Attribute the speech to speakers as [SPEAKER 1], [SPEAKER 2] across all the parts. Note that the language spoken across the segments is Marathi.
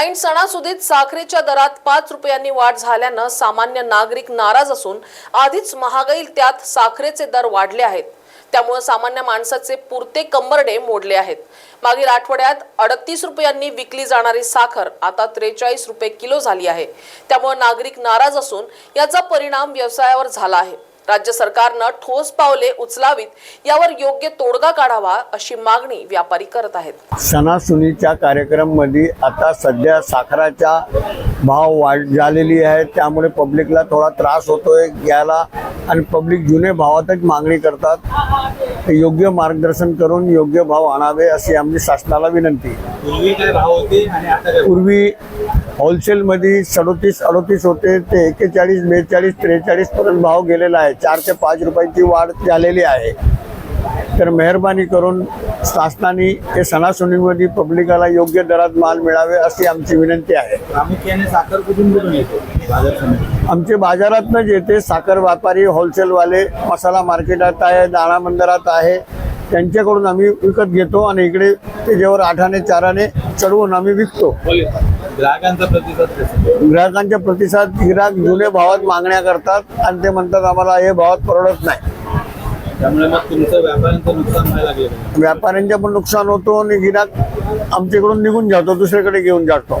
[SPEAKER 1] ऐन सणासुदीत साखरेच्या दरात पाच रुपयांनी वाढ झाल्यानं सामान्य नागरिक नाराज असून आधीच महागाई त्यात साखरेचे दर वाढले आहेत. त्यामुळे सामान्य माणसाचे पुरते कंबरडे मोडले आहेत. मागील आठवड्यात अडतीस रुपयांनी विकली जाणारी साखर आता त्रेचाळीस रुपये किलो झाली आहे. त्यामुळे नागरिक नाराज असून याचा परिणाम व्यवसायावर झाला आहे. राज्य सरकारनं ठोस पावले उचलावीत यावर योग्य तोडगा काढावा अशी मागणी व्यापारी करत आहेत.
[SPEAKER 2] सणासुनीच्या कार्यक्रममध्ये आता सध्या साखराचा भाव वाढ झालेली आहे त्यामुळे पब्लिकला थोडा त्रास होतोय घ्यायला आणि पब्लिक जुने भावातच मागणी करतात. योग्य मार्गदर्शन करून योग्य भाव आणावे अशी आमची शासनाला विनंती
[SPEAKER 3] पूर्वी
[SPEAKER 2] होलसेलमध्ये सदोतीस अडोतीस होते ते एक्केचाळीस बेचाळीस त्रेचाळीस पर्यंत भाव गेलेला आहे. चार ते पाच रुपयाची वाढ झालेली आहे. तर मेहरबानी करून शासनाने हे सणासुदीमध्ये पब्लिकाला योग्य दरात माल मिळावे अशी आमची विनंती आहे. आमचे बाजारातनं येते. साखर व्यापारी होलसेलवाले मसाला मार्केटात आहे दाणा मंदिरात आहे. त्यांच्याकडून आम्ही विकत घेतो आणि इकडे त्याच्यावर आठाने चाराने चढवून आम्ही विकतो.
[SPEAKER 3] ग्राहकांचा प्रतिसाद कसा?
[SPEAKER 2] ग्राहकांच्या प्रतिसाद गिराक जुने भावात मागण्या करतात आणि ते म्हणतात आम्हाला हे भावात परवडत नाही.
[SPEAKER 3] त्यामुळे मग तुमचं व्यापाऱ्यांचं नुकसान व्हायला लागलं.
[SPEAKER 2] व्यापाऱ्यांच्या पण नुकसान होतो आणि गिराक आमच्याकडून निघून जातो दुसरीकडे घेऊन जातो.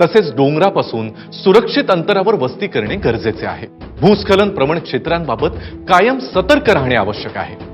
[SPEAKER 4] तसेच डोंगरापासून सुरक्षित अंतरावर वस्ती करणे गरजेचे आहे. भूस्खलन प्रवण क्षेत्रांबाबत कायम सतर्क राहणे आवश्यक आहे.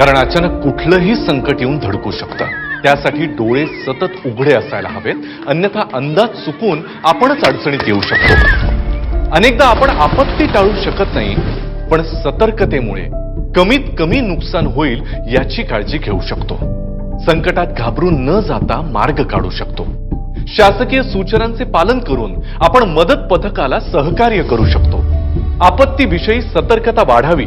[SPEAKER 4] कारण अचानक कुठलंही संकट येऊन धडकू शकतं. त्यासाठी डोळे सतत उघडे असायला हवेत. अन्यथा अंदाज चुकून आपणच अडचणीत येऊ शकतो. अनेकदा आपण आपत्ती टाळू शकत नाही पण सतर्कतेमुळे कमीत कमी नुकसान होईल याची काळजी घेऊ शकतो. संकटात घाबरून न जाता मार्ग काढू शकतो. शासकीय सूचनांचे पालन करून आपण मदत पथकाला सहकार्य करू शकतो. आपत्तीविषयी सतर्कता वाढावी